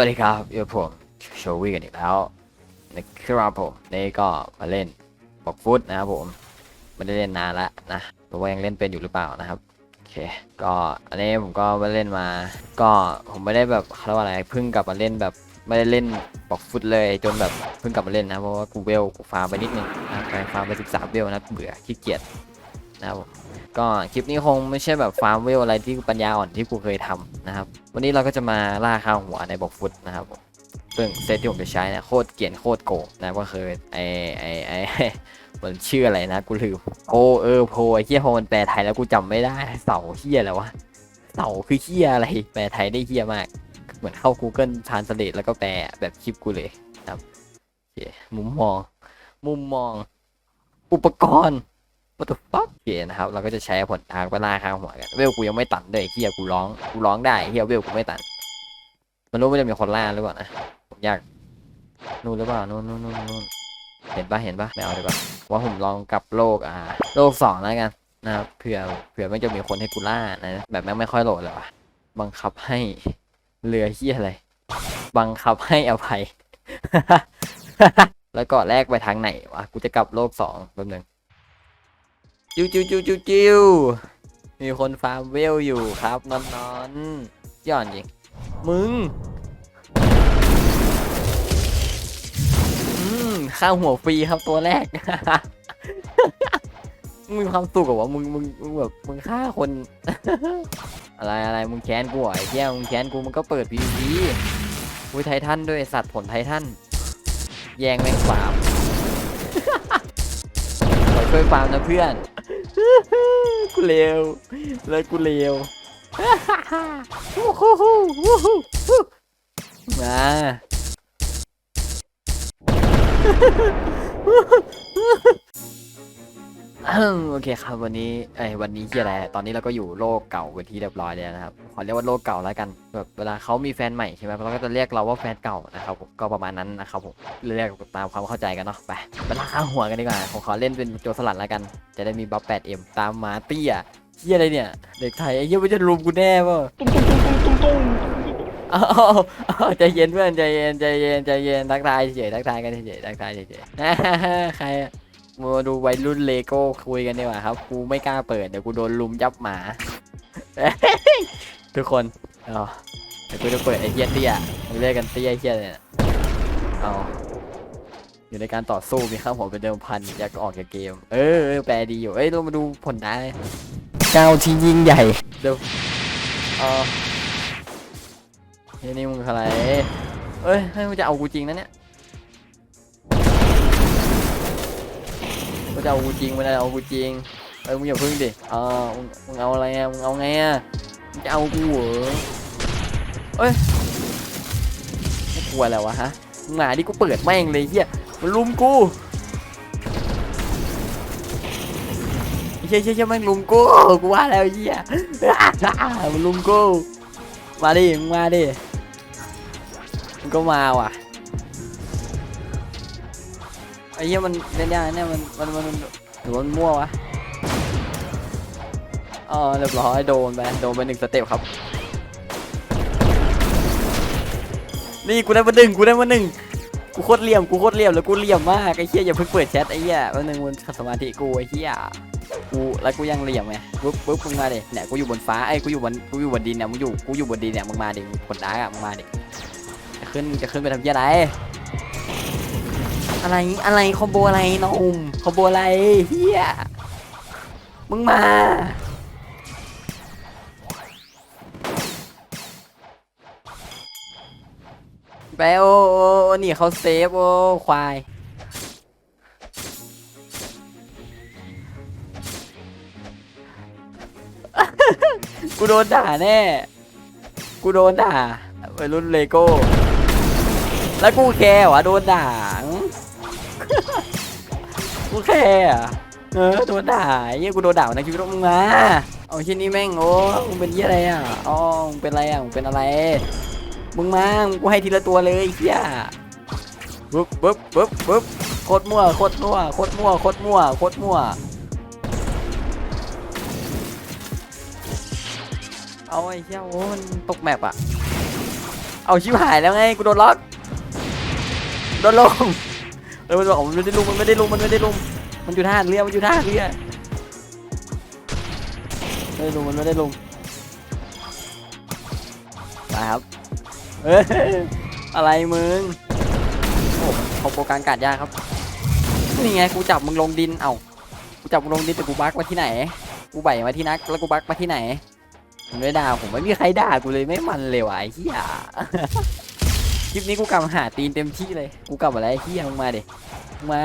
วัสดีครับอยู่ผมโชวี่กันอีกแล้วนะครับผมนี่ก็มาเล่นบอกฟุตนะครับผมไม่ได้เล่นนานละนะเพราะว่ายังเล่นเป็นอยู่หรือเปล่านะครับโอเคก็อันนี้ผมก็มาเล่นมา ก็ผมไม่ได้แบบเขาเรียกว่าอะไรเพิ่งกลับมาเล่นแบบไม่ได้เล่นบอกฟุตเลยจนแบบเพิ่งกลับมาเล่นนะเพราะว่ากูเวลกูฟาร์มไปนิดนึงนะไปฟาร์มไป 13 เวลนะเบื่อขี้เกียจนะครับผม ก็คลิปนี้คงไม่ใช่แบบฟาร์มเวลอะไรที่ปัญญาอ่อนที่กูเคยทำนะครับ วันนี้เราก็จะมาล่าข้าวหัวในบอกฟุตนะครับซึ่งเซตที่ผมจะใช้เนี่ยโคตรเกียนโคตรโกงนะก็คือไอไอไอมันชื่ออะไรนะกูลืมโอเออโพไอเฮียพอมันแปลไทยแล้วกูจำไม่ได้เสาเฮียอะไรวะเสาคือเฮียอะไรแปลไทยได้เฮียมาก เหมือนเข้า Google Translate แล้วก็แปลแบบคลิปกูเลยครับมุมมอง มุมมอง อุปกรณ์ what the fuck โอเคนะครับ เราก็จะใช้ผลทางไปล่าข้างหัวกันเวลกูยังไม่ตันเลยเฮียกูร้องกูร้องได้เฮียเวลกูไม่ตัน มันรู้ว่าจะมีคนล่าหรือเปล่านะผมอยากนู่นหรือเปล่านู่นนู่นนู่นนู่นเห็นปะเห็นปะไม่เอาดีกว่าว่าผมลองกลับโลกอ่าโลกสองแล้วกันนะครับเผื่อเผื่อไม่จะมีคนให้กูล่านะแบบแม่งไม่ค่อยโหลดเลยวะบังคับให้เรือเฮียอะไรบังคับให้อภัย แล้วก็แลกไปทางไหนวะกูจะกลับโลกสองแป๊บนึง จิวจิวจิวจิวจิวมีคนฟาร์มเวลอยู่ครับนอนนอนย่อนจริงมึงอืมข้าวหัวฟรีครับตัวแรก มึงมีความสุขกับว่ามึงมึงมึงแบบมึงฆ่าคน อะไรอะไรมึงแค้นกูไอ้เหี้ยมึงแค้นกูมันก็เปิด PVP อุ้ยไททันด้วยสัตว์ผลไททันแยงแมงฟามขอช่วยฟาร์มนะเพื่อน กูเลวแล้วกูเลวมาอืม โอเคครับวันนี้ไอ้ยวันนี้ที่อะไรตอนนี้เราก็อยู่โลกเก่าเป็นที่เรียบร้อยแล้วนะครับขอเรียกว่าโลกเก่าแล้วกันแบบเวลาเขามีแฟนใหม่ใช่ไหมเราก็จะเรียกเราว่าแฟนเก่านะครับผมก็ประมาณนั้นนะครับผมเรียกตามความเข้าใจกันเนาะไปไปลาข้าหัวกันดีกว่าผมขอเล่นเป็นโจรสลัดแล้วกัน จะได้มีบัฟ 8M ตามมาเตี้ยเฮียอะไรเนี่ยเด็กไทยไอ้เฮียมันจะรุมกูแน่ป่ะเอาเอาเอาเอาใจเย็นเพื่อนใจเย็นใจเย็นใจเย็นทักทายเฉยทักทายกันเฉยทักทายเฉยใคร มาดูวัยรุ่นเลโก้คุยกันดีกว่าครับ กูไม่กล้าเปิดเดี๋ยวกูโดนลุมยับหมา ทุกคนเอาเดี๋ยวกูจะเปิดไอเฮียเตี้ยมึงเรียกกันเตี้ยเฮียเนี่ยเอาอยู่ในการต่อสู้มีข้ามหัวเป็นเดิมพันอยากออกจากเกม เออแปลดีอยู่ เอ้ยเรามาดูผลได้ก้าวที่ยิ่งใหญ่เดี๋ยวเออเฮ้ยนี่มึงอะไร เอ้ยเฮ้ยมึงจะเอากูจริงนะเนี่ย มึงจะเอากูจริงมึงจะเอากูจริงเออมึงอย่าพึ่งดิเออมึงเอาอะไรอะมึงเอาไงอะมึงจะเอากูเหรอเอ้ยไม่กลัวแล้ววะฮะมึงหมาดิกูเปิดแม่งเลยเฮียมันลุมกูเฮียเฮียเฮียม่งลุมกูกูว่าแล้วเฮียมันลุมกูมาดิมึงมาดิมึงก็มาว่ะ ไอ้เหี้ยมันเล่นยากเนี่ยมันมันมันมันหรือว่ามันมั่ววะอ๋อเรียบร้อยโดนไปโดนไปหนึ่งสเต็ปครับ นี่กูได้มาหนึ่งกูได้มาหนึ่งกูโคตรเหลี่ยมกูโคตรเหลี่ยมแล้วกูเหลี่ยมมากไอ้เหี้ยอย่าเพิ่งเปิดแชทไอ้เหี้ยวันหนึ่งมันขัดสมาธิกูไอ้เหี้ยกูแล้วกูยังเหลี่ยมไงปุ๊บปุ๊บมึงมาดิเนี่ยกูอยู่บนฟ้าไอ้กูอยู่บนกูอยู่บนดินเนี่ยมึงอยู่กูอยู่บนดินเนี่ยมึงมาดิผลร้ายอะมึงมาดิจะขึ้นจะขึ้นไปทำเหี้ยอะไร อะไรอะไรคอมโบอะไรน้องอุ้มคอมโบอะไรเฮียมึงมาไปโอโอโอนี่เขาเซฟโอควายกูโดนด่าแน่ กูโดนด่าวัยรุ่นเลโก้ แล้วกูแคร์วะโดนด่า กูแคร์อะเออโดนด่าไอ้เหี้ยกูโดนด่าในชีวิตมึงมาเอาชิ้นนี้แม่งโอ้มึงเป็นเหี้ยอะไรอะอ๋อมึงเป็นอะไรอะมึงเป็นอะไรมึงมามึงกูให้ทีละตัวเลยไอ้เหี้ยปึ๊บปึ๊บปึ๊บปึ๊บโคตรมั่วโคตรมั่วโคตรมั่วโคตรมั่วโคตรมั่วเอาไอ้เหี้ยโอ้มันตกแมปอะ เอาชิบหายแล้วไงกูโดนล็อกโดนลงเออมันบอกมันไม่ได้ลุมมันไม่ได้ลุมมันไม่ได้ลุม มันอยู่ท่าเรือมันอยู่ท่าเรือไม่ได้ลุมมันไม่ได้ลุมไปครับเอ้ยอะไรมึงโอ้เขาโปรการกาดยากครับนี่ไงกูจับมึงลงดินเอ้ากูจับมึงลงดินแต่กูบักมาที่ไหนกูใบมาที่นักแล้วกูบักมาที่ไหนมันไม่ด่าผมไม่มีใครด่ากูเลยไม่มันเลยวะไอ้เหี้ยคลิปนี้กูกลับหาตีนเต็มที่เลย กูกลับมาแล้วไอ้เหี้ยมึงมาดิมึงมา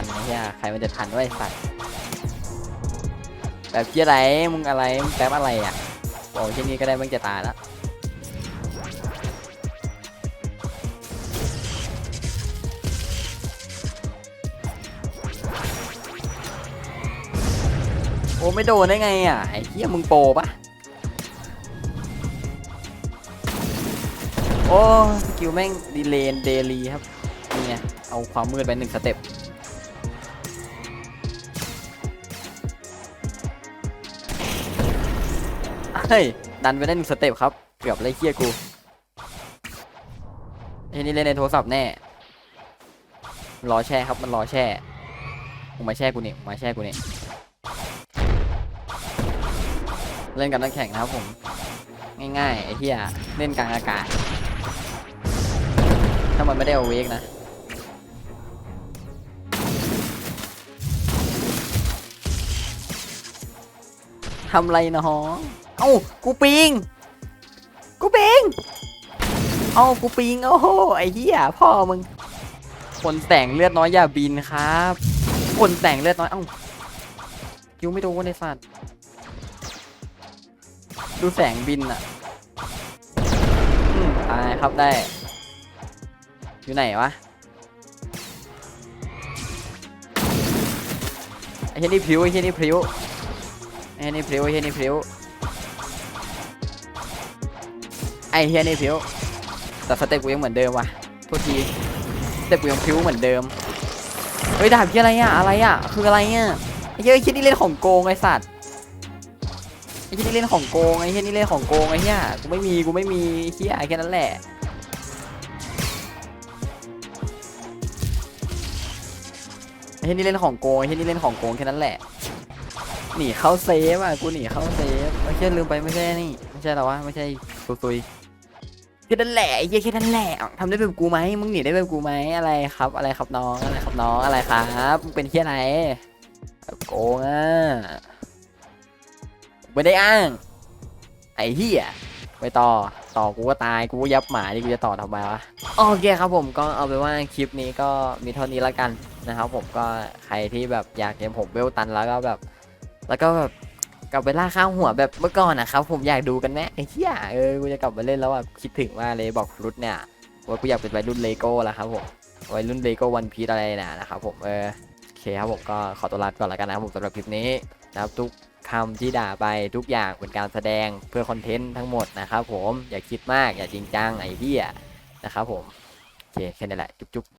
ทันไอ้เหี้ยใครมันจะทันไอ้สัตว์แบบเหี้ยอะไรมึงอะไรมึงแป๊บอะไรอะบอกแค่นี้ก็ได้มึงจะตายแล้วโอ้ไม่โดนได้ไงอะไอ้เหี้ยมึงโปปะโอ้สกิลแม่งดีเลนเดลีครับนี่ไงเอาความมืดไปหนึ่งสเต็ป เฮ้ย ดันไปได้หนึ่งสเต็ปครับ เกือบเลยเคียกูไอ้นี่เล่นในโทรศัพท์แน่รอแช่ครับ มันรอแช่มึงมาแช่กูนี่มึงมาแช่กูนี่เล่นกับนักแข่งนะครับผม ง่ายๆ ไอ้เหี้ยเล่นกลางอากาศ ถ้ามันไม่ได้เอาเวกนะทำไรนะฮะ เอ้ากูปิง กูปิง เอ้ากูปิงโอ้โหไอ้เหี้ยพ่อมึง คนแต่งเลือดน้อยอย่าบินครับ คนแต่งเลือดน้อยเอ้าคิวไม่โดนในสัตว์ดูแสงบินอะอืมตายครับได้ อยู่ไหนวะไอ้เฮนี่พริ้วไอ้เฮนี่พริ้วไอ้เฮนี่พริ้วไอ้เฮนี่พริ้ว ไอเฮียนี่พริ้วแต่สเต็ปกูยังเหมือนเดิมว่ะโทษทีสเต็ปกูยังพิ้วเหมือนเดิมเฮ้ยดาบเฮียอะไรอะอะไรอะคืออะไรอะไอเฮียไอ้เฮียนี่เล่นของโกงไอสัตว์ไอ้เหี้ยนี่เล่นของโกงไอเหี้ยนี่เล่นของโกงไอเหี้ยกูไม่มีกูไม่มีเหี้ยแค่นั้นแหละไอ้เหี้ยนี่เล่นของโกงไอ้เหี้ยนี่เล่นของโกงแค่นั้นแหละหนีเข้าเซฟอะกูหนีเข้าเซฟไม่ใช่ลืมไปไม่ใช่นี่ ไม่ใช่หรอวะไม่ใช่ตุยตุยแค่นั้นแหละไอ้เหี้ยแค่นั้นแหละทำได้แบบกูไหมมึงหนีได้แบบกูไหมอะไรครับ อะไรครับน้องอะไรครับน้องอะไรครับมึงเป็นเหี้ยอะไรโกงอะไม่ได้อ้าง ไอ้เหี้ยไปต่อต่อกูก็ตายกูยับหมาดิกูจะต่อทำไมวะโอเคครับผมก็เอาไปว่าคลิปนี้ก็มีเท่านี้และกันนะครับผมก็ใครที่แบบอยากเห็นผมเวลตันแล้วก็แบบ แล้วก็แบบ กลับไปล่าข้าวหัวแบบเมื่อก่อนนะครับผมอยากดูกันไหมไอ้เหี้ยเออกูจะกลับมาเล่นแล้วอะคิดถึงมากเลยบอกรุดเนี่ยว่ากูอยากเป็นวัยรุ่นเลโก้แล้วครับผมวัยรุ่นเลโก้วันพีซอะไรนี่ยนะครับผมเออโอเคครับผมก็ขอตัวลาไปก่อนแล้วกันนะครับผมสำหรับคลิปนี้นะครับทุกคำที่ด่าไปทุกอย่างเป็นการแสดงเพื่อคอนเทนต์ทั้งหมดนะครับผมอย่าคิดมากอย่าจริงจังไอ้เหี้ยนะครับผมโอเคแค่นี้แหละจุ๊บ